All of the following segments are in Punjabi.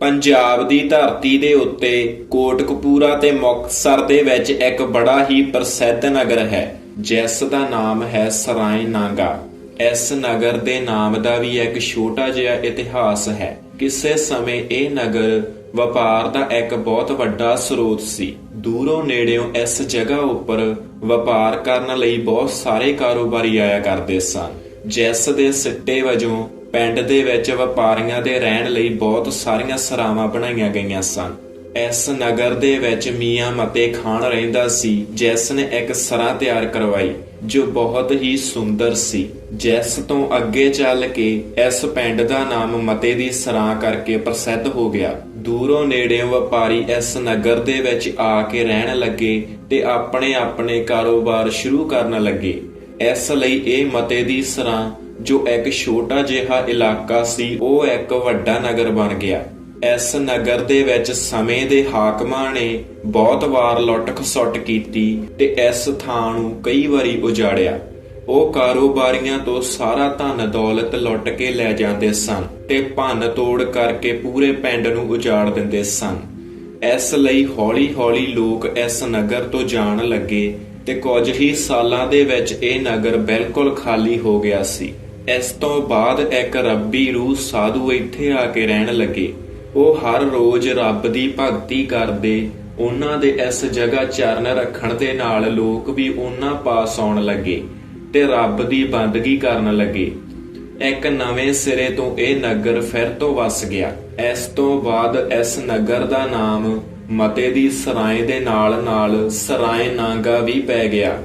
ਪੰਜਾਬ ਦੀ ਧਰਤੀ ਦੇ ਉੱਤੇ ਕੋਟਕਪੂਰਾ ਤੇ ਮੁਕਤਸਰ ਦੇ ਵਿੱਚ ਇੱਕ ਬੜਾ ਹੀ ਪ੍ਰਸਿੱਧ ਨਗਰ ਹੈ, ਜਿਸ ਦਾ ਨਾਮ ਹੈ ਸਰਾਏ ਨਾਗਾ। ਇਸ ਨਗਰ ਦੇ ਨਾਮ ਦਾ ਵੀ ਇੱਕ ਛੋਟਾ ਜਿਹਾ ਇਤਿਹਾਸ ਹੈ। ਕਿਸੇ ਸਮੇਂ ਇਹ ਨਗਰ ਵਪਾਰ ਦਾ ਇੱਕ ਬਹੁਤ ਵੱਡਾ ਸਰੋਤ ਸੀ। ਦੂਰੋਂ ਨੇੜਿਓਂ ਇਸ ਜਗ੍ਹਾ ਉੱਪਰ ਵਪਾਰ ਕਰਨ ਲਈ ਬਹੁਤ ਸਾਰੇ ਕਾਰੋਬਾਰੀ ਆਇਆ ਕਰਦੇ ਸਨ, ਜਿਸ ਦੇ ਸਿੱਟੇ ਵਜੋਂ ਪਿੰਡ ਦੇ ਵਿੱਚ ਵਪਾਰੀਆਂ ਦੇ ਰਹਿਣ ਲਈ ਬਹੁਤ ਸਾਰੀਆਂ ਸਰਾਵਾਂ ਬਣਾਈਆਂ ਗਈਆਂ ਸਨ। ਇਸ ਨਗਰ ਦੇ ਵਿੱਚ ਮੀਆਂ ਮਤੇ ਖਾਨ ਰਹਿੰਦਾ ਸੀ, ਜਿਸ ਨੇ ਇੱਕ ਸਰਾਂ ਤਿਆਰ ਕਰਵਾਈ, ਜੋ ਬਹੁਤ ਹੀ ਸੁੰਦਰ ਸੀ। ਜਿਸ ਤੋਂ ਅੱਗੇ ਚੱਲ ਕੇ ਇਸ ਪਿੰਡ ਦਾ ਨਾਮ ਮਤੇ ਦੀ ਸਰਾਂ ਕਰਕੇ ਪ੍ਰਸਿੱਧ ਹੋ ਗਿਆ। ਦੂਰੋਂ ਨੇੜਿਓਂ ਵਪਾਰੀ ਇਸ ਨਗਰ ਦੇ ਵਿੱਚ ਆ ਕੇ ਰਹਿਣ ਲੱਗੇ ਤੇ ਆਪਣੇ ਆਪਣੇ ਕਾਰੋਬਾਰ ਸ਼ੁਰੂ ਕਰਨ ਲੱਗੇ। ਇਸ ਲਈ ਇਹ ਮਤੇ ਦੀ ਸਰਾਂ ਜੋ ਇੱਕ ਛੋਟਾ ਜਿਹਾ ਇਲਾਕਾ ਸੀ, ਉਹ ਇੱਕ ਵੱਡਾ ਨਗਰ ਬਣ ਗਿਆ। ਇਸ ਨਗਰ ਦੇ ਵਿੱਚ ਸਮੇਂ ਦੇ ਹਾਕਮਾਂ ਨੇ ਬਹੁਤ ਵਾਰ ਲੁੱਟ ਖਸੁੱਟ ਕੀਤੀ ਤੇ ਇਸ ਥਾਂ ਨੂੰ ਕਈ ਵਾਰੀ ਉਜਾੜਿਆ। ਉਹ ਕਾਰੋਬਾਰੀਆਂ ਤੋਂ ਸਾਰਾ ਧਨ ਦੌਲਤ ਲੁੱਟ ਕੇ ਲੈ ਜਾਂਦੇ ਸਨ ਤੇ ਭੰਨ ਤੋੜ ਕਰਕੇ ਪੂਰੇ ਪਿੰਡ ਨੂੰ ਉਜਾੜ ਦਿੰਦੇ ਸਨ। ਇਸ ਲਈ ਹੌਲੀ-ਹੌਲੀ ਲੋਕ ਇਸ ਨਗਰ ਤੋਂ ਜਾਣ ਲੱਗੇ ਤੇ ਕੁਝ ਹੀ ਸਾਲਾਂ ਦੇ ਵਿੱਚ ਇਹ ਨਗਰ ਬਿਲਕੁਲ ਖਾਲੀ ਹੋ ਗਿਆ ਸੀ। ਇਸ ਤੋਂ ਬਾਅਦ ਇੱਕ ਰੱਬੀ ਰੂਹ ਸਾਧੂ ਇੱਥੇ ਆ ਕੇ ਰਹਿਣ ਲੱਗੇ। ਉਹ ਹਰ ਰੋਜ਼ ਰੱਬ ਦੀ ਭਗਤੀ ਕਰਦੇ, ਉਹਨਾਂ ਦੇ ਇਸ ਜਗ੍ਹਾ ਚਰਨ ਰੱਖਣ ਦੇ ਨਾਲ ਲੋਕ ਵੀ ਉਹਨਾਂ ਪਾਸ ਆਉਣ ਲੱਗੇ ਤੇ ਰੱਬ ਦੀ ਬੰਦਗੀ ਕਰਨ ਲੱਗੇ। ਇੱਕ ਨਵੇਂ ਸਿਰੇ ਤੋਂ ਇਹ ਨਗਰ ਫਿਰ ਤੋਂ ਵਸ ਗਿਆ। ਇਸ ਤੋਂ ਬਾਅਦ ਇਸ ਨਗਰ ਦਾ ਨਾਮ ਮਤੇ ਦੀ ਸਰਾਏ ਦੇ ਨਾਲ ਨਾਲ ਸਰਾਏ ਨਾਗਾ ਵੀ ਪੈ ਗਿਆ।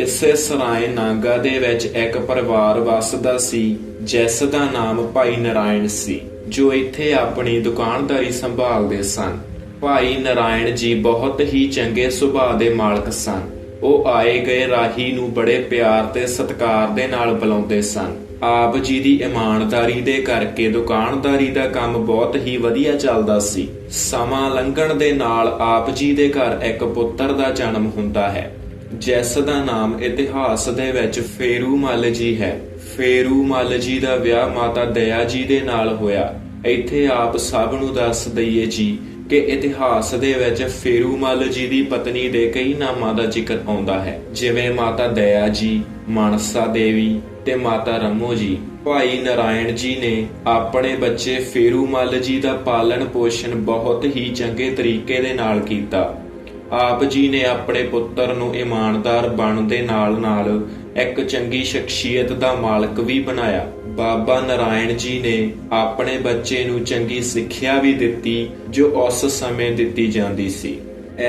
ਇਸੇ ਸਰਾਏ ਨਾਗਾ ਦੇ ਵਿੱਚ ਇੱਕ ਪਰਿਵਾਰ ਵੱਸਦਾ ਸੀ, ਜਿਸ ਦਾ ਨਾਮ ਭਾਈ ਨਾਰਾਇਣ ਸੀ, ਜੋ ਇੱਥੇ ਆਪਣੀ ਦੁਕਾਨਦਾਰੀ ਸੰਭਾਲਦੇ ਸਨ। ਭਾਈ ਨਾਰਾਇਣ ਜੀ ਬਹੁਤ ਹੀ ਚੰਗੇ ਸੁਭਾਅ ਦੇ ਮਾਲਕ ਸਨ। ਉਹ ਆਏ ਗਏ ਰਾਹੀ ਨੂੰ ਬੜੇ ਪਿਆਰ ਤੇ ਸਤਿਕਾਰ ਦੇ ਨਾਲ ਬੁਲਾਉਂਦੇ ਸਨ। ਆਪ ਜੀ ਦੀ ਇਮਾਨਦਾਰੀ ਦੇ ਕਰਕੇ ਦੁਕਾਨਦਾਰੀ ਦਾ ਕੰਮ ਬਹੁਤ ਹੀ ਵਧੀਆ ਚੱਲਦਾ ਸੀ। ਸਮਾਂ ਲੰਘਣ ਦੇ ਨਾਲ ਆਪ ਜੀ ਦੇ ਘਰ ਇੱਕ ਪੁੱਤਰ ਦਾ ਜਨਮ ਹੁੰਦਾ ਹੈ। ਜਿਸ ਦਾ ਨਾਮ ਇਤਿਹਾਸ ਦੇ ਵਿੱਚ ਫੇਰੂ ਮੱਲ ਜੀ ਹੈ। ਫੇਰੂ ਮੱਲ ਜੀ ਦਾ ਵਿਆਹ ਮਾਤਾ ਦਇਆ ਜੀ ਦੇ ਨਾਲ ਹੋਇਆ। ਇੱਥੇ ਆਪ ਸਭ ਨੂੰ ਦੱਸ ਦਈਏ ਜੀ ਕਿ ਇਤਿਹਾਸ ਦੇ ਵਿੱਚ ਫੇਰੂ ਮੱਲ ਜੀ ਦੀ ਪਤਨੀ ਦੇ ਕਈ ਨਾਮਾਂ ਦਾ ਜ਼ਿਕਰ ਆਉਂਦਾ ਹੈ। ਜਿਵੇਂ ਮਾਤਾ ਦਇਆ ਜੀ, ਮਾਨਸਾ ਦੇਵੀ ਤੇ ਮਾਤਾ ਰਮੋ ਜੀ। ਭਾਈ ਨਰਾਇਣ ਜੀ ਨੇ ਆਪਣੇ ਬੱਚੇ ਫੇਰੂ ਮੱਲ ਜੀ ਦਾ ਪਾਲਣ ਪੋਸ਼ਣ ਬਹੁਤ ਹੀ ਚੰਗੇ ਤਰੀਕੇ ਦੇ ਨਾਲ ਕੀਤਾ। ਆਪ ਜੀ ਨੇ ਆਪਣੇ ਪੁੱਤਰ ਨੂੰ ਇਮਾਨਦਾਰ ਬਣਨ ਦੇ ਨਾਲ-ਨਾਲ ਇੱਕ ਚੰਗੀ ਸ਼ਖਸੀਅਤ ਦਾ ਮਾਲਕ ਵੀ ਬਣਾਇਆ। ਬਾਬਾ ਨਾਰਾਇਣ ਜੀ ਨੇ ਆਪਣੇ ਬੱਚੇ ਨੂੰ ਚੰਗੀ ਸਿੱਖਿਆ ਵੀ ਦਿੱਤੀ, ਜੋ ਉਸ ਸਮੇਂ ਦਿੱਤੀ ਜਾਂਦੀ ਸੀ।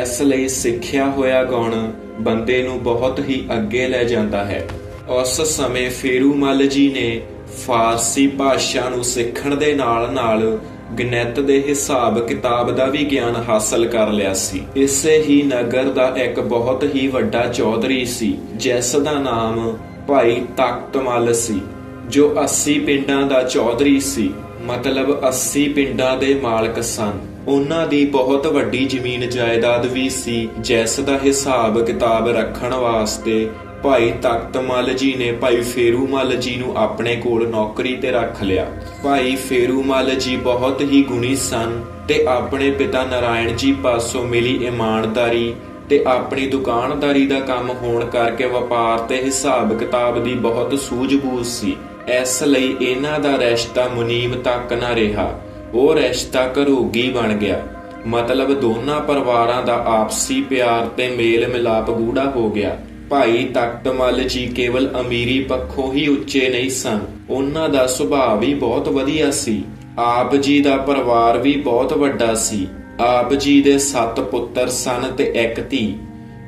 ਇਸ ਲਈ ਸਿੱਖਿਆ ਹੋਇਆ ਗੁਣ ਬੰਦੇ ਨੂੰ ਬਹੁਤ ਹੀ ਅੱਗੇ ਲੈ ਜਾਂਦਾ ਹੈ। ਉਸ ਸਮੇਂ ਫੇਰੂ ਮੱਲ ਜੀ ਨੇ ਫਾਰਸੀ ਭਾਸ਼ਾ ਨੂੰ ਸਿੱਖਣ ਦੇ ਨਾਲ-ਨਾਲ ਗਣਿਤ ਦੇ ਹਿਸਾਬ ਕਿਤਾਬ ਦਾ ਵੀ ਗਿਆਨ ਹਾਸਲ ਕਰ ਲਿਆ ਸੀ। ਇਸੇ ਹੀ ਨਗਰ ਦਾ ਇੱਕ ਬਹੁਤ ਹੀ ਵੱਡਾ ਚੌਧਰੀ ਸੀ, ਜਿਸ ਦਾ ਨਾਮ ਭਾਈ ਤਖਤਮਲ ਸੀ, ਜੋ 80 ਪਿੰਡਾਂ ਦਾ ਚੌਧਰੀ ਸੀ, ਮਤਲਬ 80 ਪਿੰਡਾਂ ਦੇ ਮਾਲਕ ਸਨ। ਉਹਨਾਂ ਦੀ ਬਹੁਤ ਵੱਡੀ ਜ਼ਮੀਨ ਜਾਇਦਾਦ ਵੀ ਸੀ, ਜਿਸ ਦਾ ਹਿਸਾਬ ਕਿਤਾਬ ਰੱਖਣ ਵਾਸਤੇ ਭਾਈ ਤਖਤਮਲ ਜੀ ਨੇ ਭਾਈ ਫੇਰੂਮਲ ਜੀ ਨੂੰ ਆਪਣੇ ਕੋਲ ਨੌਕਰੀ ਤੇ ਰੱਖ ਲਿਆ। ਭਾਈ ਫੇਰੂਮਲ ਜੀ ਬਹੁਤ ਹੀ ਗੁਣੀ ਸਨ ਤੇ ਆਪਣੇ ਪਿਤਾ ਨਾਰਾਇਣ ਜੀ ਪਾਸੋਂ ਮਿਲੀ ਇਮਾਨਦਾਰੀ ਤੇ ਆਪਣੀ ਦੁਕਾਨਦਾਰੀ ਦਾ ਕੰਮ ਹੋਣ ਕਰਕੇ ਵਪਾਰ ਤੇ ਹਿਸਾਬ ਕਿਤਾਬ ਦੀ ਬਹੁਤ ਸੂਝ-ਬੂਝ ਸੀ। ਇਸ ਲਈ ਇਹਨਾਂ ਦਾ ਰਿਸ਼ਤਾ ਮੁਨੀਮ ਤੱਕ ਨਾ ਰਿਹਾ। ਉਹ ਰਿਸ਼ਤਾ ਘਰੋਗੀ ਬਣ ਗਿਆ। ਮਤਲਬ ਦੋਨਾਂ ਪਰਿਵਾਰਾਂ ਦਾ ਆਪਸੀ ਪਿਆਰ ਤੇ ਮੇਲ ਮਿਲਾਪ ਗੂੜਾ ਹੋ ਗਿਆ। ਭਾਈ ਤਖਤਮਲ ਜੀ ਕੇਵਲ ਅਮੀਰੀ ਪੱਖੋਂ ਹੀ ਉੱਚੇ ਨਹੀਂ ਸਨ। ਉਹਨਾਂ ਦਾ ਸੁਭਾਅ ਵੀ ਬਹੁਤ ਵਧੀਆ ਸੀ। ਆਪ ਜੀ ਦਾ ਪਰਿਵਾਰ ਵੀ ਬਹੁਤ ਵੱਡਾ ਸੀ। ਆਪ ਜੀ ਦੇ 7 ਪੁੱਤਰ ਸਨ ਤੇ ਇੱਕ ਧੀ।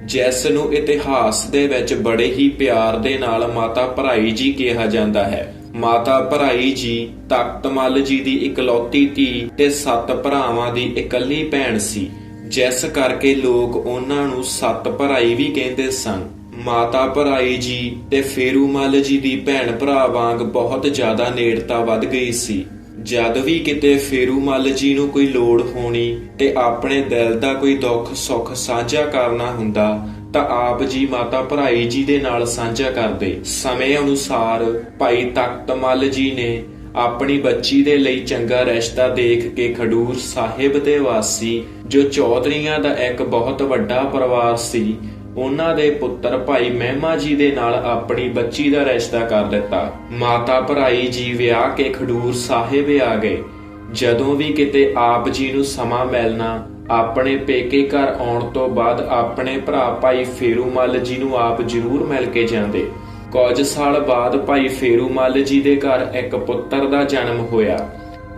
ਜਿਸ ਨੂੰ ਇਤਿਹਾਸ ਦੇ ਵਿੱਚ ਬੜੇ ਹੀ ਪਿਆਰ ਦੇ ਨਾਲ ਮਾਤਾ ਭਰਾਈ ਜੀ ਕਿਹਾ ਜਾਂਦਾ ਹੈ। ਮਾਤਾ ਭਰਾਈ ਜੀ, ਤਖਤਮਲ ਜੀ ਦੀ ਇਕਲੌਤੀ ਧੀ ਤੇ ਸੱਤ ਭਰਾਵਾਂ ਦੀ ਇਕੱਲੀ ਭੈਣ ਸੀ। ਜਿਸ ਕਰਕੇ ਲੋਕ ਉਹਨਾਂ ਨੂੰ ਸੱਤ ਭਰਾਈ ਵੀ ਕਹਿੰਦੇ ਸਨ। ਮਾਤਾ ਭਰਾਈ ਜੀ ਤੇ ਫੇਰੂ ਮੱਲ ਜੀ ਦੀ ਭੈਣ ਭਰਾ ਵਾਂਗ ਬਹੁਤ ਜ਼ਿਆਦਾ ਨੇੜਤਾ ਵੱਧ ਗਈ ਸੀ। ਜਦ ਵੀ ਕਿਤੇ ਫੇਰੂਮਲ ਜੀ ਨੂੰ ਕੋਈ ਲੋੜ ਹੋਣੀ ਤੇ ਆਪਣੇ ਦਿਲ ਦਾ ਕੋਈ ਦੁੱਖ ਸੁੱਖ ਸਾਂਝਾ ਕਰਨਾ ਹੁੰਦਾ, ਤਾਂ ਆਪ ਜੀ ਮਾਤਾ ਭਰਾਈ ਜੀ ਦੇ ਨਾਲ ਸਾਂਝਾ ਕਰਦੇ। ਸਮੇਂ ਅਨੁਸਾਰ ਭਾਈ ਤਖਤਮਲ ਜੀ ਨੇ ਆਪਣੀ ਬੱਚੀ ਦੇ ਲਈ ਚੰਗਾ ਰਿਸ਼ਤਾ ਦੇਖ ਕੇ ਖਡੂਰ ਸਾਹਿਬ ਦੇ ਵਾਸੀ, ਜੋ ਚੌਧਰੀਆਂ ਦਾ ਇੱਕ ਬਹੁਤ ਵੱਡਾ ਪਰਿਵਾਰ ਸੀ ਉਹਨਾਂ ਦੇ ਪੁੱਤਰ ਭਾਈ ਮਹਿਮਾ ਜੀ ਦੇ ਨਾਲ ਆਪਣੀ ਬੱਚੀ ਦਾ ਰਿਸ਼ਤਾ ਕਰ ਦਿੱਤਾ। ਮਾਤਾ ਭਰਾਈ ਜੀ ਵਿਆਹ ਕੇ ਖਡੂਰ ਸਾਹਿਬ ਆ ਗਏ। ਜਦੋਂ ਵੀ ਕਿਤੇ ਆਪ ਜੀ ਨੂੰ ਸਮਾਂ ਮਿਲਣਾ, ਆਪਣੇ ਪੇਕੇ ਘਰ ਆਉਣ ਤੋਂ ਬਾਅਦ ਆਪਣੇ ਭਰਾ ਭਾਈ ਫੇਰੂਮਲ ਜੀ ਨੂੰ ਆਪ ਜ਼ਰੂਰ ਮਿਲ ਕੇ ਜਾਂਦੇ। ਕੁਝ ਸਾਲ ਬਾਅਦ ਭਾਈ ਫੇਰੂਮਲ ਜੀ ਦੇ ਘਰ ਇੱਕ ਪੁੱਤਰ ਦਾ ਜਨਮ ਹੋਇਆ।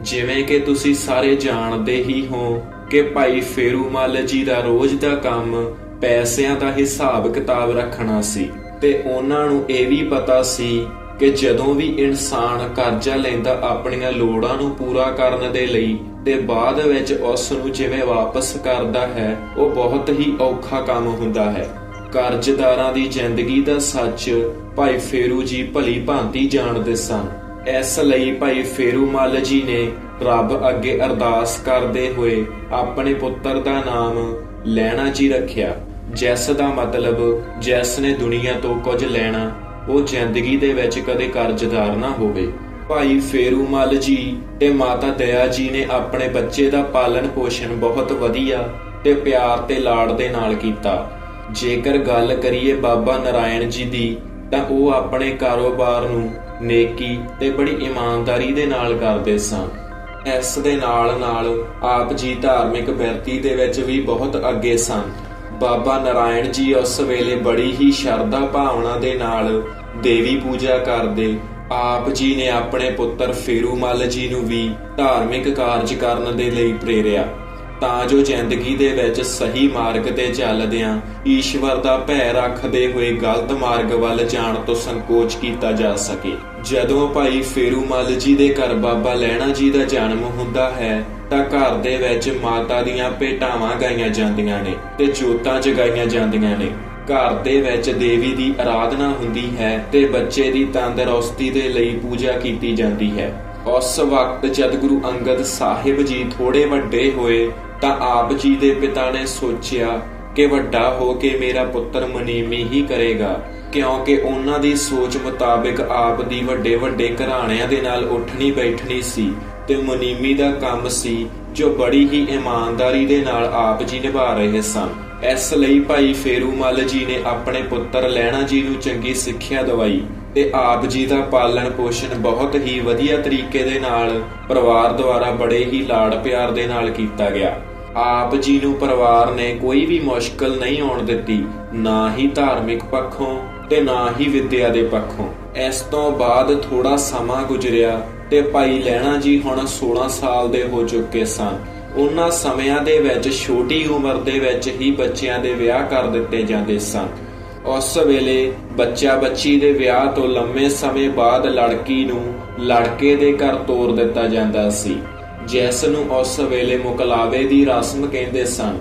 ਜਿਵੇਂ ਕਿ ਤੁਸੀਂ ਸਾਰੇ ਜਾਣਦੇ ਹੀ ਹੋ ਕਿ ਭਾਈ ਫੇਰੂਮਲ ਜੀ ਦਾ ਰੋਜ਼ ਦਾ ਕੰਮ ਪੈਸਿਆਂ ਦਾ ਹਿਸਾਬ ਕਿਤਾਬ ਰੱਖਣਾ ਸੀ ਤੇ ਉਹਨਾਂ ਨੂੰ ਇਹ ਵੀ ਪਤਾ ਸੀ ਕਿ ਜਦੋਂ ਵੀ ਇਨਸਾਨ ਕਰਜ਼ਾ ਲੈਂਦਾ ਆਪਣੀਆਂ ਲੋੜਾਂ ਨੂੰ ਪੂਰਾ ਕਰਨ ਦੇ ਲਈ ਤੇ ਬਾਅਦ ਵਿੱਚ ਉਸ ਨੂੰ ਜਿਵੇਂ ਵਾਪਸ ਕਰਦਾ ਹੈ, ਉਹ ਬਹੁਤ ਹੀ ਔਖਾ ਕੰਮ ਹੁੰਦਾ ਹੈ। ਕਰਜ਼ਦਾਰਾਂ ਦੀ ਜ਼ਿੰਦਗੀ ਦਾ ਸੱਚ ਭਾਈ ਫੇਰੂ ਜੀ ਭਲੀ ਭਾਂਤੀ ਜਾਣਦੇ ਸਨ। ਇਸ ਲਈ ਭਾਈ ਫੇਰੂ ਮੱਲ ਜੀ ਨੇ ਰੱਬ ਅੱਗੇ ਅਰਦਾਸ ਕਰਦੇ ਹੋਏ ਆਪਣੇ ਪੁੱਤਰ ਦਾ ਨਾਮ ਲੈਣਾ ਜੀ ਰੱਖਿਆ। ਜੈਸ ਦਾ ਮਤਲਬ ਜੈਸ ਨੇ ਦੁਨੀਆ ਤੋਂ ਕੁਝ ਲੈਣਾ, ਉਹ ਜ਼ਿੰਦਗੀ ਦੇ ਵਿੱਚ ਕਦੇ ਕਰਜ਼ਦਾਰ ਨਾ ਹੋਵੇ। ਭਾਈ ਫੇਰੂ ਮੱਲ ਜੀ ਤੇ ਮਾਤਾ ਦਇਆ ਜੀ ਨੇ ਆਪਣੇ ਬੱਚੇ ਦਾ ਪਾਲਣ ਪੋਸ਼ਣ ਬਹੁਤ ਵਧੀਆ ਤੇ ਪਿਆਰ ਤੇ ਲਾਡ ਦੇ ਨਾਲ ਕੀਤਾ। ਜੇਕਰ ਗੱਲ ਕਰੀਏ ਬਾਬਾ ਨਾਰਾਇਣ ਜੀ ਦੀ, ਤਾਂ ਉਹ ਆਪਣੇ ਕਾਰੋਬਾਰ ਨੂੰ ਨੇਕੀ ਤੇ ਬੜੀ ਇਮਾਨਦਾਰੀ ਦੇ ਨਾਲ ਕਰਦੇ ਸਨ। ਇਸ ਦੇ ਨਾਲ ਨਾਲ ਆਪ ਜੀ ਧਾਰਮਿਕ ਬਿਰਤੀ ਦੇ ਵਿੱਚ ਵੀ ਬਹੁਤ ਅੱਗੇ ਸਨ। ਬਾਬਾ ਨਾਰਾਇਣ ਜੀ ਉਸ ਵੇਲੇ ਬੜੀ ਹੀ ਸ਼ਰਧਾ ਭਾਵਨਾ ਦੇ ਨਾਲ ਦੇਵੀ ਪੂਜਾ ਕਰਦੇ। ਆਪ ਜੀ ਨੇ ਆਪਣੇ ਪੁੱਤਰ ਫੇਰੂਮਲ ਜੀ ਨੂੰ ਵੀ ਧਾਰਮਿਕ ਕਾਰਜ ਕਰਨ ਦੇ ਲਈ ਪ੍ਰੇਰਿਆ। ਤਾਂ ਜੋ ਜ਼ਿੰਦਗੀ ਦੇ ਵਿੱਚ ਸਹੀ ਮਾਰਗ ਤੇ ਚੱਲਦਿਆਂ ਈਸ਼ਵਰ ਦਾ ਭੈ ਰੱਖਦੇ ਹੋਏ ਗਲਤ ਮਾਰਗ ਵੱਲ ਜਾਣ ਤੋਂ ਸੰਕੋਚ ਕੀਤਾ ਜਾ ਸਕੇ। ਜਦੋਂ ਭਾਈ ਫੇਰੂਮਲ ਜੀ ਦੇ ਘਰ ਬਾਬਾ ਲੈਣਾ ਜੀ ਦਾ ਜਨਮ ਹੁੰਦਾ ਹੈ, ਤਾਂ ਘਰ ਦੇ ਵਿੱਚ ਮਾਤਾ ਦੀਆਂ ਭੇਟਾਵਾਂ ਗਾਈਆਂ ਜਾਂਦੀਆਂ ਨੇ ਤੇ ਜੋਤਾਂ ਜਗਾਈਆਂ ਜਾਂਦੀਆਂ ਨੇ। ਘਰ ਦੇ ਵਿੱਚ ਦੇਵੀ ਦੀ ਆਰਾਧਨਾ ਹੁੰਦੀ ਹੈ ਤੇ ਬੱਚੇ ਦੀ ਤੰਦਰੁਸਤੀ ਦੇ ਲਈ ਪੂਜਾ ਕੀਤੀ ਜਾਂਦੀ ਹੈ। ਉਸ ਵਕਤ ਜਦ ਗੁਰੂ ਅੰਗਦ ਸਾਹਿਬ ਜੀ ਥੋੜੇ ਵੱਡੇ ਹੋਏ, ਤਾਂ ਆਪ ਜੀ ਦੇ ਪਿਤਾ ਨੇ ਸੋਚਿਆ ਕਿ ਵੱਡਾ ਹੋ ਕੇ ਮੇਰਾ ਪੁੱਤਰ ਮਨੀਮੀ ਹੀ ਕਰੇਗਾ। ਕਿਉਂਕਿ ਉਹਨਾਂ ਦੀ ਸੋਚ ਮੁਤਾਬਿਕ ਆਪ ਦੀ ਵੱਡੇ ਵੱਡੇ ਘਰਾਣਿਆਂ ਦੇ ਨਾਲ ਉੱਠਣੀ ਬੈਠਣੀ ਸੀ ਤੇ ਮੁਨੀਮੀ ਦਾ ਕੰਮ ਸੀ ਜੋ ਬੜੀ ਹੀ ਇਮਾਨਦਾਰੀ ਦੇ ਨਾਲ ਆਪ ਜੀ ਨਿਭਾ ਰਹੇ ਸਨ। ਇਸ ਲਈ ਭਾਈ ਫੇਰੂਮਲ ਜੀ ਨੇ ਆਪਣੇ ਪੁੱਤਰ ਲੈਣਾ ਜੀ ਨੂੰ ਚੰਗੀ ਸਿੱਖਿਆ ਦਵਾਈ ਤੇ ਆਪ ਜੀ ਦਾ ਪਾਲਣ ਪੋਸ਼ਣ ਬਹੁਤ ਹੀ ਵਧੀਆ ਤਰੀਕੇ ਦੇ ਨਾਲ ਪਰਿਵਾਰ ਦੁਆਰਾ ਬੜੇ ਹੀ ਲਾਡ ਪਿਆਰ ਦੇ ਨਾਲ ਕੀਤਾ ਗਿਆ। ਆਪ ਜੀ ਨੂੰ ਪਰਿਵਾਰ ਨੇ ਕੋਈ ਵੀ ਮੁਸ਼ਕਲ ਨਹੀਂ ਆਉਣ ਦਿੱਤੀ, ਨਾ ਹੀ ਧਾਰਮਿਕ ਪੱਖੋਂ ਤੇ ਨਾ ਹੀ ਵਿੱਦਿਆ ਦੇ ਪੱਖੋਂ। ਇਸ ਤੋਂ ਬਾਅਦ ਥੋੜਾ ਸਮਾਂ ਗੁਜ਼ਰਿਆ ਤੇ ਭਾਈ ਲੈਣਾ ਜੀ ਹੁਣ 16 ਸਾਲ ਦੇ ਹੋ ਚੁੱਕੇ ਸਨ। ਉਹਨਾਂ ਸਮਿਆਂ ਦੇ ਵਿੱਚ ਛੋਟੀ ਉਮਰ ਦੇ ਵਿੱਚ ਹੀ ਬੱਚਿਆਂ ਦੇ ਵਿਆਹ ਕਰ ਦਿੱਤੇ ਜਾਂਦੇ ਸਨ। ਉਸ ਵੇਲੇ ਬੱਚਾ ਬੱਚੀ ਦੇ ਵਿਆਹ ਤੋਂ ਲੰਮੇ ਸਮੇਂ ਬਾਅਦ ਲੜਕੀ ਨੂੰ ਲੜਕੇ ਦੇ ਘਰ ਤੋਰ ਦਿੱਤਾ ਜਾਂਦਾ ਸੀ। ਜਿਸ ਨੂੰ ਉਸ ਵੇਲੇ ਮੁਕਲਾਵੇ ਦੀ ਰਸਮ ਕਹਿੰਦੇ ਸਨ।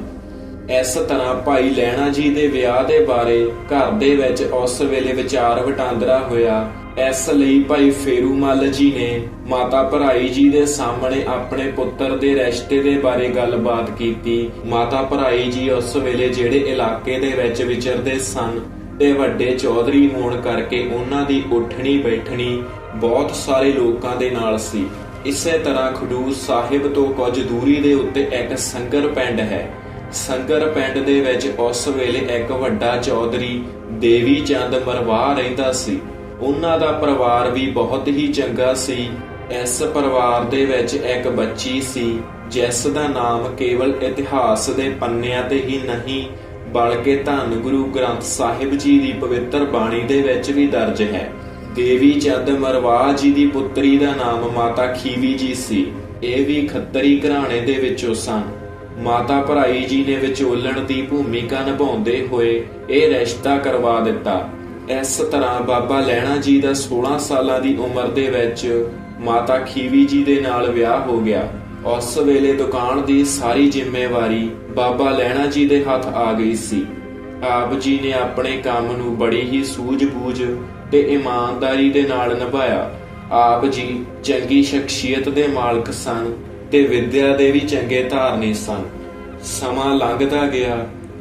ਇਸ ਤਰ੍ਹਾਂ ਭਾਈ ਲੈਣਾ ਜੀ ਦੇ ਵਿਆਹ ਦੇ ਬਾਰੇ ਘਰ ਦੇ ਵਿੱਚ ਉਸ ਵੇਲੇ ਵਿਚਾਰ ਵਟਾਂਦਰਾ ਹੋਇਆ। ਇਸ ਲਈ ਭਾਈ ਫੇਰੂਮਲ ਜੀ ਨੇ ਮਾਤਾ ਭਰਾਈ ਜੀ ਦੇ ਸਾਹਮਣੇ ਆਪਣੇ ਪੁੱਤਰ ਦੇ ਰਿਸ਼ਤੇ ਦੇ ਬਾਰੇ ਗੱਲਬਾਤ ਕੀਤੀ। ਮਾਤਾ ਭਰਾਈ ਜੀ ਉਸ ਵੇਲੇ ਜਿਹੜੇ ਇਲਾਕੇ ਦੇ ਵਿੱਚ ਵਿਚਰਦੇ ਸਨ ਤੇ ਵੱਡੇ ਚੌਧਰੀ ਹੋਣ ਕਰਕੇ ਉਹਨਾਂ ਦੀ ਉੱਠਣੀ ਬੈਠਣੀ ਬਹੁਤ ਸਾਰੇ ਲੋਕਾਂ ਦੇ ਨਾਲ ਸੀ। ਇਸੇ ਤਰ੍ਹਾਂ ਖਡੂਰ ਸਾਹਿਬ ਤੋਂ ਕੁਝ ਦੂਰੀ ਦੇ ਉੱਤੇ ਇੱਕ ਸੰਗਰ ਪਿੰਡ ਹੈ। ਸੰਗਰ ਪਿੰਡ ਦੇ ਵਿੱਚ ਉਸ ਵੇਲੇ ਇੱਕ ਵੱਡਾ ਚੌਧਰੀ ਦੇਵੀ ਚੰਦ ਮਰਵਾ ਰਹਿੰਦਾ ਸੀ। ਉਹਨਾਂ ਦਾ ਪਰਿਵਾਰ ਵੀ ਬਹੁਤ ਹੀ ਚੰਗਾ ਸੀ। ਇਸ ਪਰਿਵਾਰ ਦੇ ਵਿੱਚ ਇੱਕ ਬੱਚੀ ਸੀ, ਜਿਸ ਦਾ ਨਾਮ ਕੇਵਲ ਇਤਿਹਾਸ ਦੇ ਪੰਨਿਆਂ ਤੇ ਹੀ ਨਹੀਂ, ਬਲਕਿ ਧੰਨ ਗੁਰੂ ਗ੍ਰੰਥ ਸਾਹਿਬ ਜੀ ਦੀ ਪਵਿੱਤਰ ਬਾਣੀ ਦੇ ਵਿੱਚ ਵੀ ਦਰਜ ਹੈ। ਦੇਵੀ ਚੰਦ ਮਰਵਾ ਜੀ ਦੀ ਪੁੱਤਰੀ ਦਾ ਨਾਮ ਮਾਤਾ ਖੀਵੀ ਜੀ ਸੀ। ਇਹ ਵੀ ਖੱਤਰੀ ਘਰਾਣੇ ਦੇ ਵਿੱਚੋਂ ਸਨ। ਮਾਤਾ ਭਰਾਈ ਜੀ ਨੇ ਵਿਚੋਲਣ ਦੀ ਭੂਮਿਕਾ ਨਿਭਾਉਂਦੇ ਹੋਏ ਇਹ ਰਿਸ਼ਤਾ ਕਰਵਾ ਦਿੱਤਾ। ਇਸ ਤਰ੍ਹਾਂ ਬਾਬਾ ਲੈਣਾ ਜੀ ਦਾ 16 ਸਾਲਾਂ ਦੀ ਉਮਰ ਦੇ ਵਿੱਚ ਮਾਤਾ ਖੀਵੀ ਜੀ ਦੇ ਨਾਲ ਵਿਆਹ ਹੋ ਗਿਆ। ਉਸ ਵੇਲੇ ਦੁਕਾਨ ਦੀ ਸਾਰੀ ਜ਼ਿੰਮੇਵਾਰੀ ਬਾਬਾ ਲੈਣਾ ਜੀ ਦੇ ਹੱਥ ਆ ਗਈ ਸੀ। ਆਪ ਜੀ ਨੇ ਆਪਣੇ ਕੰਮ ਨੂੰ ਬੜੀ ਹੀ ਸੂਝ-ਬੂਝ ਤੇ ਇਮਾਨਦਾਰੀ ਦੇ ਨਾਲ ਨਿਭਾਇਆ। ਆਪ ਜੀ ਚੰਗੀ ਸ਼ਖਸੀਅਤ ਦੇ ਮਾਲਕ ਸਨ। ਤੇ ਵਿਦਿਆ ਦੇ ਵੀ ਚੰਗੇ ਧਾਰਨੀ ਸਨ। ਸਮਾਂ ਲੰਘਦਾ ਗਿਆ।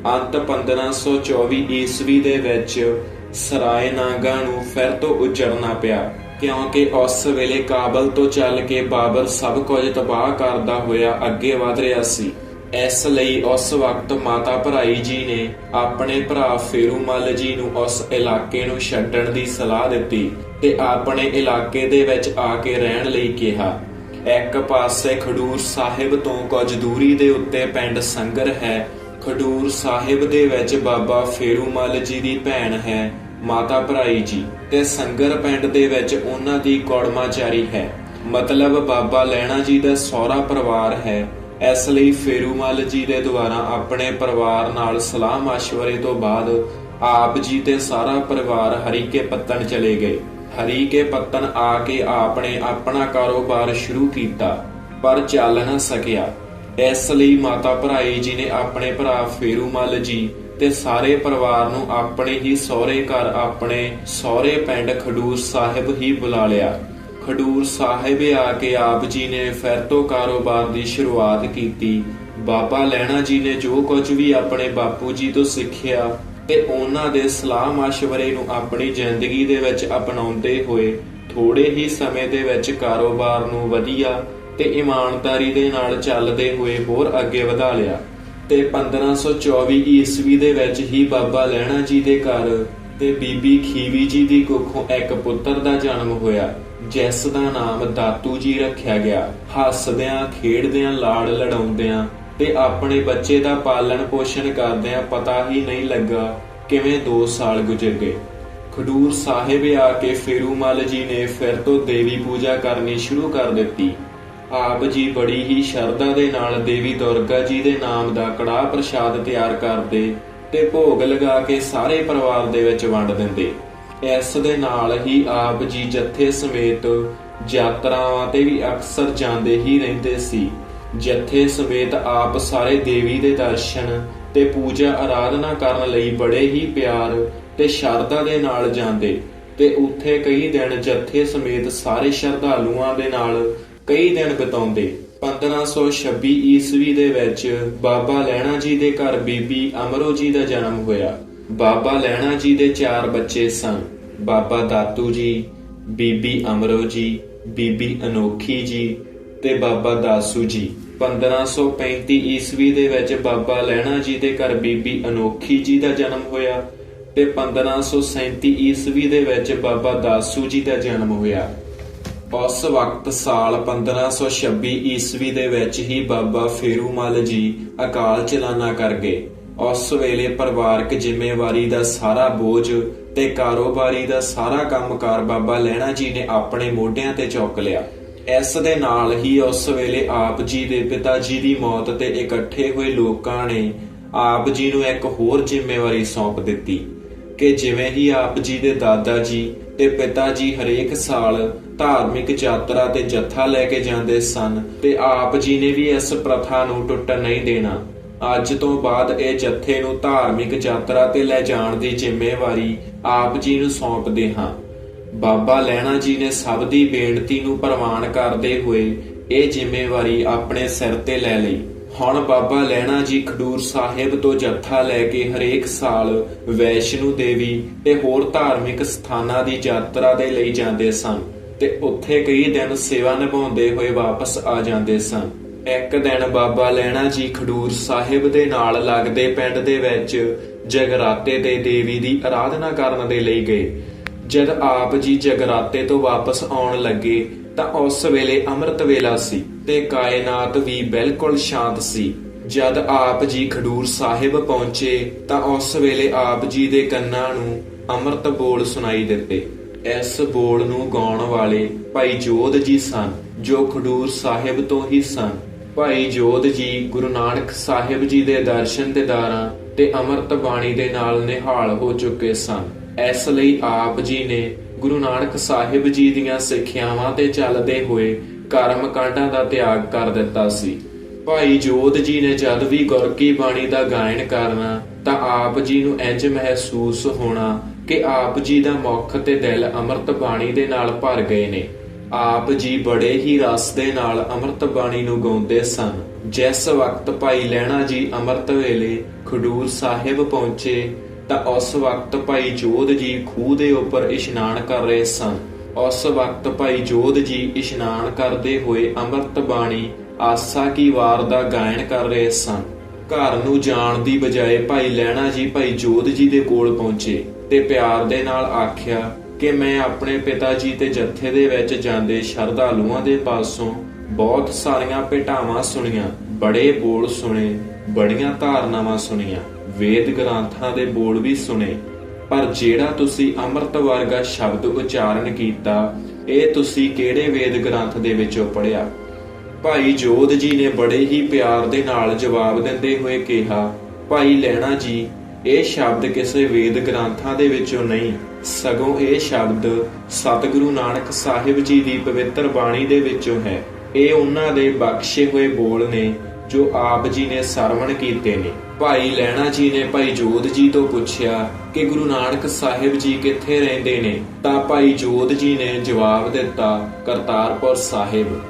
ਅੰਤ 1524 ਈਸਵੀ ਦੇ ਵਿੱਚ ਸਰਾਏ ਨਾਗਾ ਨੂੰ ਫਿਰ ਤੋਂ ਉਜੜਨਾ ਪਿਆ, ਕਿਉਂਕਿ ਉਸ ਵੇਲੇ ਕਾਬਲ ਤੋਂ ਚੱਲ ਕੇ ਬਾਬਰ ਸਭ ਕੁਝ ਤਬਾਹ ਕਰਦਾ ਹੋਇਆ ਅੱਗੇ ਵਧ ਰਿਹਾ ਸੀ। ਇਸ ਲਈ ਉਸ ਵਕਤ ਮਾਤਾ ਭਰਾਈ ਜੀ ਨੇ ਆਪਣੇ ਭਰਾ ਫੇਰੂਮਲ ਜੀ ਨੂੰ ਉਸ ਇਲਾਕੇ ਨੂੰ ਛੱਡਣ ਦੀ ਸਲਾਹ ਦਿੱਤੀ ਤੇ ਆਪਣੇ ਇਲਾਕੇ ਦੇ ਵਿੱਚ ਆ ਕੇ ਰਹਿਣ ਲਈ ਕਿਹਾ। ਇੱਕ ਪਾਸੇ ਖਡੂਰ ਸਾਹਿਬ ਤੋਂ ਕੁਝ ਦੂਰੀ ਦੇ ਉੱਤੇ ਪਿੰਡ ਸੰਗਰ ਹੈ। ਖਡੂਰ ਸਾਹਿਬ ਦੇ ਵਿੱਚ ਬਾਬਾ ਫੇਰੂਮਲ ਜੀ ਦੀ ਭੈਣ ਹੈ, ਮਾਤਾ ਭਰਾਈ ਜੀ ਤੇ ਸੰਗਰ ਪਿੰਡ ਦੇ ਵਿੱਚ ਉਹਨਾਂ ਦੀ ਕੌੜਮਾਚਾਰੀ ਹੈ। ਮਤਲਬ ਬਾਬਾ ਲੈਣਾ ਜੀ ਦਾ ਸਹੁਰਾ ਪਰਿਵਾਰ ਹੈ। ਇਸ ਲਈ ਫੇਰੂਮਲ ਜੀ ਦੇ ਦੁਆਰਾ ਆਪਣੇ ਪਰਿਵਾਰ ਨਾਲ ਸਲਾਹ مشਵਰੇ ਤੋਂ ਬਾਅਦ ਆਪ ਜੀ ਤੇ ਸਾਰਾ ਪਰਿਵਾਰ ਹਰੀਕੇ ਪੱਤਣ ਚਲੇ ਗਏ। ਹਰੀਕੇ ਪੱਤਨ ਆ ਕੇ ਆਪਨੇ ਆਪਣਾ ਕਾਰੋਬਾਰ ਸ਼ੁਰੂ ਕੀਤਾ, ਪਰ ਚੱਲ ਨਾ ਸਕਿਆ। ਇਸ ਲਈ ਮਾਤਾ ਭਰਾਈ ਜੀ ਨੇ ਆਪਣੇ ਭਰਾ ਫੇਰੂਮਲ ਜੀ ਤੇ ਸਾਰੇ ਪਰਿਵਾਰ ਨੂੰ ਆਪਣੇ ਹੀ ਸਹੁਰੇ ਘਰ, ਆਪਣੇ ਸਹੁਰੇ ਪਿੰਡ ਖਡੂਰ ਸਾਹਿਬ ਹੀ ਬੁਲਾ ਲਿਆ। ਖਡੂਰ ਸਾਹਿਬ ਆ ਕੇ ਆਪ ਜੀ ਨੇ ਫਿਰ ਤੋਂ ਕਾਰੋਬਾਰ ਦੀ ਸ਼ੁਰੂਆਤ ਕੀਤੀ। ਬਾਬਾ ਲੈਣਾ ਜੀ ਨੇ ਜੋ ਕੁਝ ਵੀ ਆਪਣੇ ਬਾਪੂ ਜੀ ਤੋਂ ਸਿੱਖਿਆ ਤੇ ਉਹਨਾਂ ਦੇ ਸਲਾਹ مشਵਰੇ ਨੂੰ ਆਪਣੀ ਜ਼ਿੰਦਗੀ ਦੇ ਵਿੱਚ ਅਪਣਾਉਂਦੇ ਹੋਏ ਥੋੜੇ ਹੀ ਸਮੇਂ ਦੇ ਵਿੱਚ ਕਾਰੋਬਾਰ ਨੂੰ ਵਧੀਆ ਤੇ ਇਮਾਨਦਾਰੀ ਦੇ ਨਾਲ ਚੱਲਦੇ ਹੋਏ ਹੋਰ ਅੱਗੇ ਵਧਾ ਲਿਆ। ਤੇ 1524 ਈਸਵੀ ਦੇ ਵਿੱਚ ਹੀ ਬਾਬਾ ਲਹਿਣਾ ਜੀ ਦੇ ਘਰ ਤੇ ਬੀਬੀ ਖੀਵੀ ਜੀ ਦੀ ਕੁੱਖੋਂ ਇੱਕ ਪੁੱਤਰ ਦਾ ਜਨਮ ਹੋਇਆ, ਜਿਸ ਦਾ ਨਾਮ ਦਾਤੂ ਜੀ ਰੱਖਿਆ ਗਿਆ। ਹੱਸਦਿਆਂ, ਖੇਡਦਿਆਂ, ਲਾੜ ਲੜਾਉਂਦਿਆਂ ਤੇ ਆਪਣੇ ਬੱਚੇ ਦਾ ਪਾਲਣ ਪੋਸ਼ਣ ਕਰਦਿਆਂ ਪਤਾ ਹੀ ਨਹੀਂ ਲੱਗਾ ਕਿਵੇਂ 2 ਸਾਲ ਗੁਜ਼ਰ ਗਏ। ਖਡੂਰ ਸਾਹਿਬ ਆ ਕੇ ਫੇਰੂਮਲ ਜੀ ਨੇ ਫਿਰ ਤੋਂ ਦੇਵੀ ਪੂਜਾ ਕਰਨੀ ਸ਼ੁਰੂ ਕਰ ਦਿੱਤੀ। ਆਪ ਜੀ ਬੜੀ ਹੀ ਸ਼ਰਧਾ ਦੇ ਨਾਲ ਦੇਵੀ ਦੁਰਗਾ ਜੀ ਦੇ ਨਾਮ ਦਾ ਕੜਾਹ ਪ੍ਰਸ਼ਾਦ ਤਿਆਰ ਕਰਦੇ ਤੇ ਭੋਗ ਲਗਾ ਕੇ ਸਾਰੇ ਪਰਿਵਾਰ ਦੇ ਵਿੱਚ ਵੰਡ ਦਿੰਦੇ। ਇਸ ਦੇ ਨਾਲ ਹੀ ਆਪ ਜੀ ਜੱਥੇ ਸਮੇਤ ਯਾਤਰਾਵਾਂ ਤੇ ਵੀ ਅਕਸਰ ਜਾਂਦੇ ਹੀ ਰਹਿੰਦੇ ਸੀ। ਜਥੇ ਸਮੇਤ ਆਪ ਸਾਰੇ ਦੇਵੀ ਦੇ ਦਰਸ਼ਨ ਤੇ ਪੂਜਾ ਆਰਾਧਨਾ ਕਰਨ ਲਈ ਬੜੇ ਹੀ ਪਿਆਰ ਤੇ ਸ਼ਰਧਾ ਦੇ ਨਾਲ ਜਾਂਦੇ ਤੇ ਉੱਥੇ ਕਈ ਦਿਨ ਜਥੇ ਸਮੇਤ ਸਾਰੇ ਸ਼ਰਧਾਲੂਆਂ ਦੇ ਨਾਲ ਕਈ ਦਿਨ ਬਿਤਾਉਂਦੇ। 1526 ਈਸਵੀ ਦੇ ਵਿੱਚ ਬਾਬਾ ਲੈਣਾ ਜੀ ਦੇ ਘਰ ਬੀਬੀ ਅਮਰੋ ਜੀ ਦਾ ਜਨਮ ਹੋਇਆ। ਬਾਬਾ ਲੈਣਾ ਜੀ ਦੇ ਚਾਰ ਬੱਚੇ ਸਨ। ਬਾਬਾ ਦਾਤੂ ਜੀ, ਬੀਬੀ ਅਮਰੋ ਜੀ, ਬੀਬੀ ਅਨੋਖੀ ਜੀ ਤੇ ਬਾਬਾ ਦਾਸੂ ਜੀ। 1535 ਈਸਵੀ ਦੇ ਵਿੱਚ ਬਾਬਾ ਲੈਣਾ ਜੀ ਦੇ ਘਰ ਬੀਬੀ ਅਨੋਖੀ ਜੀ ਦਾ ਜਨਮ ਹੋਇਆ ਤੇ 1537 ਈਸਵੀ ਦੇ ਵਿੱਚ ਬਾਬਾ ਦਾਸੂ ਜੀ ਦਾ ਜਨਮ ਹੋਇਆ। ਉਸ ਵਕਤ ਸਾਲ 1526 ਈਸਵੀ ਦੇ ਵਿੱਚ ਹੀ ਬਾਬਾ ਫੇਰੂਮਲ ਜੀ ਅਕਾਲ ਚਲਾਣਾ ਕਰ ਗਏ। ਉਸ ਵੇਲੇ ਪਰਿਵਾਰਕ ਜ਼ਿੰਮੇਵਾਰੀ ਦਾ ਸਾਰਾ ਬੋਝ ਤੇ ਕਾਰੋਬਾਰੀ ਦਾ ਸਾਰਾ ਕੰਮਕਾਰ ਬਾਬਾ ਲੈਣਾ ਜੀ ਨੇ ਆਪਣੇ ਮੋਢਿਆਂ ਤੇ ਚੁੱਕ ਲਿਆ। ਇਸ ਦੇ ਨਾਲ ਹੀ ਉਸ ਵੇਲੇ ਆਪ ਜੀ ਦੇ ਪਿਤਾ ਜੀ ਦੀ ਮੌਤ ਤੇ ਇਕੱਠੇ ਹੋਏ ਲੋਕਾਂ ਨੇ ਆਪ ਜੀ ਨੂੰ ਇੱਕ ਹੋਰ ਜ਼ਿੰਮੇਵਾਰੀ ਸੌਂਪ ਦਿੱਤੀ ਕਿ ਜਿਵੇਂ ਹੀ ਆਪ ਜੀ ਦੇ ਦਾਦਾ ਜੀ ਤੇ ਪਿਤਾ ਜੀ ਹਰੇਕ ਸਾਲ ਧਾਰਮਿਕ ਯਾਤਰਾ ਤੇ ਜੱਥਾ ਲੈ ਕੇ ਜਾਂਦੇ ਸਨ ਤੇ ਆਪ ਜੀ ਨੇ ਵੀ ਇਸ ਪ੍ਰਥਾ ਨੂੰ ਟੁੱਟਣ ਨਹੀਂ ਦੇਣਾ। ਅੱਜ ਤੋਂ ਬਾਅਦ ਇਹ ਜੱਥੇ ਨੂੰ ਧਾਰਮਿਕ ਯਾਤਰਾ ਤੇ ਲੈ ਜਾਣ ਦੀ ਜ਼ਿੰਮੇਵਾਰੀ ਆਪ ਜੀ ਨੂੰ ਸੌਂਪਦੇ ਹਾਂ। ਬਾਬਾ ਲੈਣਾ ਜੀ ਨੇ ਸਭ ਦੀ ਬੇਨਤੀ ਨੂੰ ਪ੍ਰਵਾਨ ਕਰਦੇ ਹੋਏ ਇਹ ਜ਼ਿੰਮੇਵਾਰੀ ਆਪਣੇ ਸਿਰ ਤੇ ਲੈ ਲਈ। ਹੁਣ ਬਾਬਾ ਲੈਣਾ ਜੀ ਖਡੂਰ ਸਾਹਿਬ ਤੋਂ ਜੱਥਾ ਲੈ ਕੇ ਹਰੇਕ ਸਾਲ ਵੈਸ਼ਨੂ ਦੇਵੀ ਤੇ ਹੋਰ ਧਾਰਮਿਕ ਸਥਾਨਾਂ ਦੀ ਯਾਤਰਾ ਦੇ ਲਈ ਜਾਂਦੇ ਸਨ ਤੇ ਉੱਥੇ ਕਈ ਦਿਨ ਸੇਵਾ ਨਿਭਾਉਂਦੇ ਹੋਏ ਵਾਪਸ ਆ ਜਾਂਦੇ ਸਨ। ਇੱਕ ਦਿਨ ਬਾਬਾ ਲੈਣਾ ਜੀ ਖਡੂਰ ਸਾਹਿਬ ਦੇ ਨਾਲ ਲੱਗਦੇ ਪਿੰਡ ਦੇ ਵਿੱਚ ਜਗਰਾਤੇ ਤੇ ਦੇਵੀ ਦੀ ਆਰਾਧਨਾ ਕਰਨ ਦੇ ਲਈ ਗਏ। ਜਦ ਆਪ ਜੀ ਜਗਰਾਤੇ ਤੋਂ ਵਾਪਸ ਆਉਣ ਲੱਗੇ ਤਾਂ ਉਸ ਵੇਲੇ ਅੰਮ੍ਰਿਤ ਵੇਲਾ ਸੀ ਤੇ ਕਾਇਨਾਤ ਵੀ ਬਿਲਕੁਲ ਸ਼ਾਂਤ ਸੀ। ਜਦ ਆਪ ਜੀ ਖਡੂਰ ਸਾਹਿਬ ਪਹੁੰਚੇ ਤਾਂ ਉਸ ਵੇਲੇ ਆਪ ਜੀ ਦੇ ਕੰਨਾਂ ਨੂੰ ਅੰਮ੍ਰਿਤ ਬੋਲ ਸੁਣਾਈ ਦਿੱਤੇ। ਇਸ ਬੋਲ ਨੂੰ ਗਾਉਣ ਵਾਲੇ ਭਾਈ ਜੋਧ ਜੀ ਸਨ, ਜੋ ਖਡੂਰ ਸਾਹਿਬ ਤੋਂ ਹੀ ਸਨ। ਭਾਈ ਜੋਧ ਜੀ ਗੁਰੂ ਨਾਨਕ ਸਾਹਿਬ ਜੀ ਦੇ ਦਰਸ਼ਨ ਦੇਦਾਰਾਂ ਤੇ ਅੰਮ੍ਰਿਤ ਬਾਣੀ ਦੇ ਨਾਲ ਨਿਹਾਲ ਹੋ ਚੁੱਕੇ ਸਨ। ਇਸ ਲਈ ਆਪ ਜੀ ਨੇ ਗੁਰੂ ਨਾਨਕ ਸਾਹਿਬ ਜੀ ਦੀਆਂ ਸਿੱਖਿਆਵਾਂ ਤੇ ਚੱਲਦੇ ਹੋਏ ਕਰਮ ਕਾਂਡਾਂ ਦਾ ਤਿਆਗ ਕਰ ਦਿੱਤਾ ਸੀ। ਭਾਈ ਜੋਧ ਜੀ ਨੇ ਜਦ ਵੀ ਗੁਰ ਕੀ ਬਾਣੀ ਦਾ ਗਾਇਨ ਕਰਨਾ, ਤਾਂ ਆਪ ਜੀ ਨੂੰ ਇੰਜ ਮਹਿਸੂਸ ਹੋਣਾ ਕਿ ਆਪ ਜੀ ਦਾ ਮੁਖ ਤੇ ਦਿਲ ਅੰਮ੍ਰਿਤ ਬਾਣੀ ਦੇ ਨਾਲ ਭਰ ਗਏ ਨੇ। ਆਪ ਜੀ ਬੜੇ ਹੀ ਰਸ ਦੇ ਨਾਲ ਅੰਮ੍ਰਿਤ ਬਾਣੀ ਨੂੰ ਗਾਉਂਦੇ ਸਨ। ਜਿਸ ਵਕਤ ਭਾਈ ਲੈਣਾ ਜੀ ਅੰਮ੍ਰਿਤ ਵੇਲੇ ਖਡੂਰ ਸਾਹਿਬ ਪਹੁੰਚੇ ਤਾਂ ਉਸ ਵਕਤ ਭਾਈ ਜੋਧ ਜੀ ਖੂਹ ਦੇ ਉੱਪਰ ਇਸ਼ਨਾਨ ਕਰ ਰਹੇ ਸਨ। ਉਸ ਵਕਤ ਭਾਈ ਜੋਧ ਜੀ ਇਸ਼ਨਾਨ ਕਰਦੇ ਹੋਏ ਅੰਮ੍ਰਿਤ ਬਾਣੀ, ਆਸਾ ਕੀ ਵਾਰ ਦਾ ਗਾਇਨ ਕਰ ਰਹੇ ਸਨ। ਘਰ ਨੂੰ ਜਾਣ ਦੀ ਬਜਾਏ ਭਾਈ ਲੈਣਾ ਜੀ ਭਾਈ ਜੋਧ ਜੀ ਦੇ ਕੋਲ ਪਹੁੰਚੇ ਤੇ ਪਿਆਰ ਦੇ ਨਾਲ ਆਖਿਆ ਕਿ ਮੈਂ ਆਪਣੇ ਪਿਤਾ ਜੀ ਤੇ ਜੱਥੇ ਦੇ ਵਿੱਚ ਜਾਂਦੇ ਸ਼ਰਧਾਲੂਆਂ ਦੇ ਪਾਸੋਂ ਬਹੁਤ ਸਾਰੀਆਂ ਭੇਟਾਵਾਂ ਸੁਣੀਆਂ, ਬੜੇ ਬੋਲ ਸੁਣੇ, ਬੜੀਆਂ ਧਾਰਨਾਵਾਂ ਸੁਣੀਆਂ। ਵੇਦ ਗ੍ਰੰਥਾਂ ਦੇ ਬੋਲ ਵੀ ਸੁਣੇ, ਪਰ ਜਿਹੜਾ ਤੁਸੀਂ ਅੰਮ੍ਰਿਤ ਵਰਗਾ ਸ਼ਬਦ ਉਚਾਰਨ ਕੀਤਾ, ਇਹ ਤੁਸੀਂ ਕਿਹੜੇ ਵੇਦ ਗ੍ਰੰਥ ਦੇ ਵਿੱਚੋਂ ਪੜਿਆ ਭਾਈ ਜੋਧ ਜੀ ਨੇ ਬੜੇ ਹੀ ਪਿਆਰ ਦੇ ਨਾਲ ਜਵਾਬ ਦਿੰਦੇ ਹੋਏ ਕਿਹਾ, ਭਾਈ ਲੈਣਾ ਜੀ, ਇਹ ਸ਼ਬਦ ਕਿਸੇ ਵੇਦ ਗ੍ਰੰਥਾਂ ਦੇ ਵਿੱਚੋਂ ਨਹੀਂ, ਸਗੋਂ ਇਹ ਸ਼ਬਦ ਸਤਿਗੁਰੂ ਨਾਨਕ ਸਾਹਿਬ ਜੀ ਦੀ ਪਵਿੱਤਰ ਬਾਣੀ ਦੇ ਵਿੱਚੋਂ ਹੈ। ਇਹ ਉਹਨਾਂ ਦੇ ਬਖਸ਼ੇ ਹੋਏ ਬੋਲ ਨੇ ਜੋ ਆਪ ਜੀ ਨੇ ਸਰਵਣ ਕੀਤੇ ਨੇ। ਭਾਈ ਲੈਣਾ ਜੀ ਨੇ ਭਾਈ ਜੋਧ ਜੀ ਤੋਂ ਪੁੱਛਿਆ ਕਿ ਗੁਰੂ ਨਾਨਕ ਸਾਹਿਬ ਜੀ ਕਿੱਥੇ ਰਹਿੰਦੇ ਨੇ? ਤਾਂ ਭਾਈ ਜੋਧ ਜੀ ਨੇ ਜਵਾਬ ਦਿੱਤਾ, ਕਰਤਾਰਪੁਰ ਸਾਹਿਬ।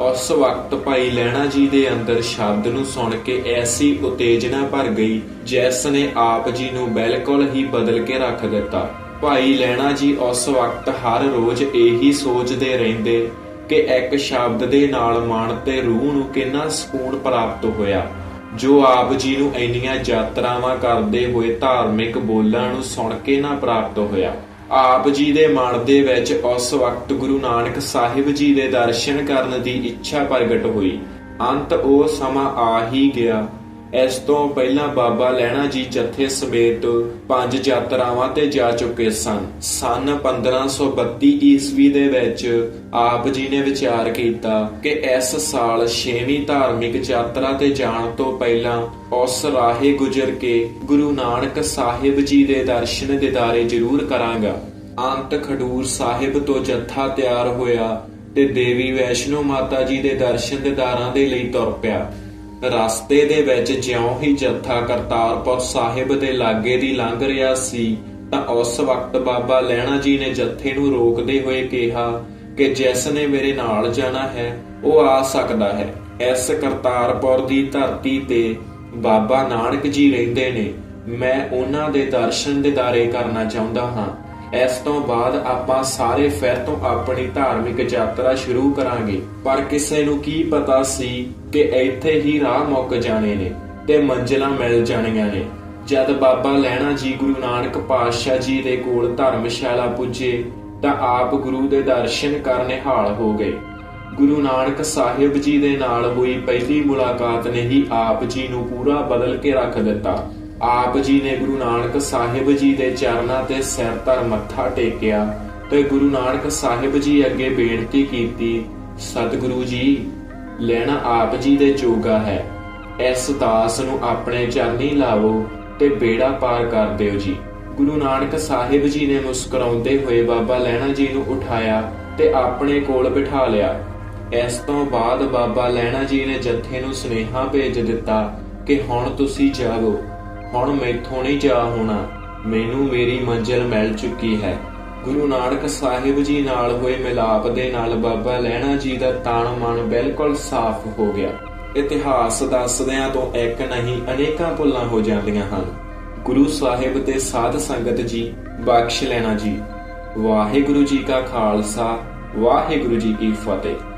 ਉਸ ਵਕਤ ਭਾਈ ਲੈਣਾ ਜੀ ਦੇ ਅੰਦਰ ਸ਼ਬਦ ਨੂੰ ਸੁਣ ਕੇ ਐਸੀ ਉਤੇਜਨਾ ਭਰ ਗਈ, ਜਿਸ ਨੇ ਆਪ ਜੀ ਨੂੰ ਬਿਲਕੁਲ ਹੀ ਬਦਲ ਕੇ ਰੱਖ ਦਿੱਤਾ। ਭਾਈ ਲੈਣਾ ਜੀ ਉਸ ਵਕਤ ਹਰ ਰੋਜ਼ ਇਹੀ ਸੋਚਦੇ ਰਹਿੰਦੇ ਕਿ ਇੱਕ ਸ਼ਬਦ ਦੇ ਨਾਲ ਮਨ ਤੇ ਰੂਹ ਨੂੰ ਕਿੰਨਾ ਸਕੂਨ ਪ੍ਰਾਪਤ ਹੋਇਆ। ਜੋ ਆਪ ਜੀ ਨੂੰ ਇੰਨੀਆਂ ਯਾਤਰਾਵਾਂ ਕਰਦੇ ਹੋਏ ਧਾਰਮਿਕ ਬੋਲਾਂ ਨੂੰ ਸੁਣ ਕੇ ਨਾ ਪ੍ਰਾਪਤ ਹੋਇਆ। ਆਪ ਜੀ ਦੇ ਮਨ ਦੇ ਵਿੱਚ ਉਸ ਵਕਤ ਗੁਰੂ ਨਾਨਕ ਸਾਹਿਬ ਜੀ ਦੇ ਦਰਸ਼ਨ ਕਰਨ ਦੀ ਇੱਛਾ ਪ੍ਰਗਟ ਹੋਈ। ਅੰਤ ਉਹ ਸਮਾਂ ਆ ਹੀ ਗਿਆ ਇਸ ਤੋਂ ਪਹਿਲਾਂ ਬਾਬਾ ਲੈਣਾ ਜੀ ਜਥੇ ਸਮੇਤ ਪੰਜ ਯਾਤਰਾਵਾਂ ਤੇ ਜਾ ਚੁੱਕੇ ਸਨ। ਸਨ 1532 ਈਸਵੀ ਦੇ ਵਿੱਚ ਆਪ ਜੀ ਨੇ ਵਿਚਾਰ ਕੀਤਾ ਕਿ ਇਸ ਸਾਲ 6ਵੀਂ ਧਾਰਮਿਕ ਯਾਤਰਾ ਤੇ ਜਾਣ ਤੋਂ ਪਹਿਲਾਂ ਉਸ ਰਾਹੇ ਗੁਜ਼ਰ ਕੇ ਗੁਰੂ ਨਾਨਕ ਸਾਹਿਬ ਜੀ ਦੇ ਦਰਸ਼ਨ ਦਿਦਾਰੇ ਜ਼ਰੂਰ ਕਰਾਂਗਾ। ਅੰਤ ਖਡੂਰ ਸਾਹਿਬ ਤੋਂ ਜੱਥਾ ਤਿਆਰ ਹੋਇਆ ਤੇ ਦੇਵੀ ਵੈਸ਼ਨੋ ਮਾਤਾ ਜੀ ਦੇ ਦਰਸ਼ਨ ਦਿਦਾਰਾਂ ਦੇ ਲਈ ਤੁਰ ਪਿਆ। ਰਸਤੇ ਦੇ ਵਿੱਚ ਜਿਉਂ ਹੀ ਜੱਥਾ ਕਰਤਾਰਪੁਰ ਸਾਹਿਬ ਦੇ ਲਾਗੇ ਦੀ ਲੰਘ ਰਿਹਾ ਸੀ, ਤਾਂ ਉਸ ਵਕਤ ਬਾਬਾ ਲੈਣਾ ਜੀ ਨੇ ਜੱਥੇ ਨੂੰ ਰੋਕਦੇ ਹੋਏ ਕਿਹਾ ਕਿ ਜਿਸ ਨੇ ਮੇਰੇ ਨਾਲ ਜਾਣਾ ਹੈ, ਉਹ ਆ ਸਕਦਾ ਹੈ। ਇਸ ਕਰਤਾਰਪੁਰ ਦੀ ਧਰਤੀ ਤੇ ਬਾਬਾ ਨਾਨਕ ਜੀ ਰਹਿੰਦੇ ਨੇ। ਮੈਂ ਉਹਨਾਂ ਦੇ ਦਰਸ਼ਨ ਦਿਦਾਰੇ ਕਰਨਾ ਚਾਹੁੰਦਾ ਹਾਂ। ਇਸ ਤੋਂ ਬਾਅਦ ਆਪਾਂ ਸਾਰੇ ਫਿਰ ਤੋਂ ਆਪਣੀ ਧਾਰਮਿਕ ਯਾਤਰਾ ਸ਼ੁਰੂ ਕਰਾਂਗੇ। ਪਰ ਕਿਸੇ ਨੂੰ ਕੀ ਪਤਾ ਸੀ ਕਿ ਇੱਥੇ ਹੀ ਰਾਹ ਮੁੱਕ ਜਾਣੇ ਨੇ ਤੇ ਮੰਜ਼ਿਲਾਂ ਮਿਲ ਜਾਣੀਆਂ ਨੇ। ਜਦ ਬਾਬਾ ਲੈਣਾ ਜੀ ਗੁਰੂ ਨਾਨਕ ਪਾਤਸ਼ਾਹ ਜੀ ਦੇ ਕੋਲ ਧਰਮਸ਼ਾਲਾ ਪੁੱਜੇ, ਤਾਂ ਆਪ ਗੁਰੂ ਦੇ ਦਰਸ਼ਨ ਕਰਨੇ ਹਾਲ ਹੋ ਗਏ। ਗੁਰੂ ਨਾਨਕ ਸਾਹਿਬ ਜੀ ਦੇ ਨਾਲ ਹੋਈ ਪਹਿਲੀ ਮੁਲਾਕਾਤ ਨੇ ਹੀ ਆਪ ਜੀ ਨੂੰ ਪੂਰਾ ਬਦਲ ਕੇ ਰੱਖ ਦਿੱਤਾ। ਆਪ ਜੀ ਨੇ ਗੁਰੂ ਨਾਨਕ ਸਾਹਿਬ ਜੀ ਦੇ ਚਰਨਾਂ ਤੇ ਸਿਰ ਧਰ ਮੱਥਾ ਟੇਕਿਆ ਤੇ ਗੁਰੂ ਨਾਨਕ ਸਾਹਿਬ ਜੀ ਅੱਗੇ ਬੇਨਤੀ ਕੀਤੀ, ਸਤਿਗੁਰੂ ਜੀ ਲੈਣਾ ਆਪ ਜੀ ਦੇ ਜੋਗਾ ਹੈ। ਇਸ ਦਾਸ ਨੂੰ ਆਪਣੇ ਚਰਨੀ ਲਾਵੋ ਤੇ ਬੇੜਾ ਪਾਰ ਕਰ ਦਿਓ ਜੀ। ਗੁਰੂ ਨਾਨਕ ਸਾਹਿਬ ਜੀ ਨੇ ਮੁਸਕਰਾਉਂਦੇ ਹੋਏ ਬਾਬਾ ਲੈਣਾ ਜੀ ਨੂੰ ਉਠਾਇਆ ਤੇ ਆਪਣੇ ਕੋਲ ਬਿਠਾ ਲਿਆ। ਇਸ ਤੋਂ ਬਾਅਦ ਬਾਬਾ ਲੈਣਾ ਜੀ ਨੇ ਜੱਥੇ ਨੂੰ ਸੁਨੇਹਾ ਭੇਜ ਦਿੱਤਾ ਕਿ ਹੁਣ ਤੁਸੀਂ ਜਾਵੋ। ਹੁਣ ਮੈਥੋਂ ਨਹੀਂ ਜਾ ਹੋਣਾ। ਮੈਨੂੰ ਮੇਰੀ ਮੰਜ਼ਿਲ ਮਿਲ ਚੁੱਕੀ ਹੈ। ਗੁਰੂ ਨਾਨਕ ਸਾਹਿਬ ਜੀ ਨਾਲ ਹੋਏ ਮਿਲਾਪ ਦੇ ਨਾਲ ਬਾਬਾ ਲਹਿਣਾ ਜੀ ਦਾ ਤਨ ਮਨ ਬਿਲਕੁਲ ਸਾਫ਼ ਹੋ ਗਿਆ। ਇਤਿਹਾਸ ਦੱਸਦਿਆਂ ਤੋਂ ਇੱਕ ਨਹੀਂ, ਅਨੇਕਾਂ ਭੁੱਲਾਂ ਹੋ ਜਾਂਦੀਆਂ ਹਨ। ਗੁਰੂ ਸਾਹਿਬ ਤੇ ਸਾਧ ਸੰਗਤ ਜੀ, ਬਖਸ਼ ਲੈਣਾ ਜੀ। ਵਾਹਿਗੁਰੂ ਜੀ ਕਾ ਖਾਲਸਾ, ਵਾਹਿਗੁਰੂ ਜੀ ਕੀ ਫਤਿਹ।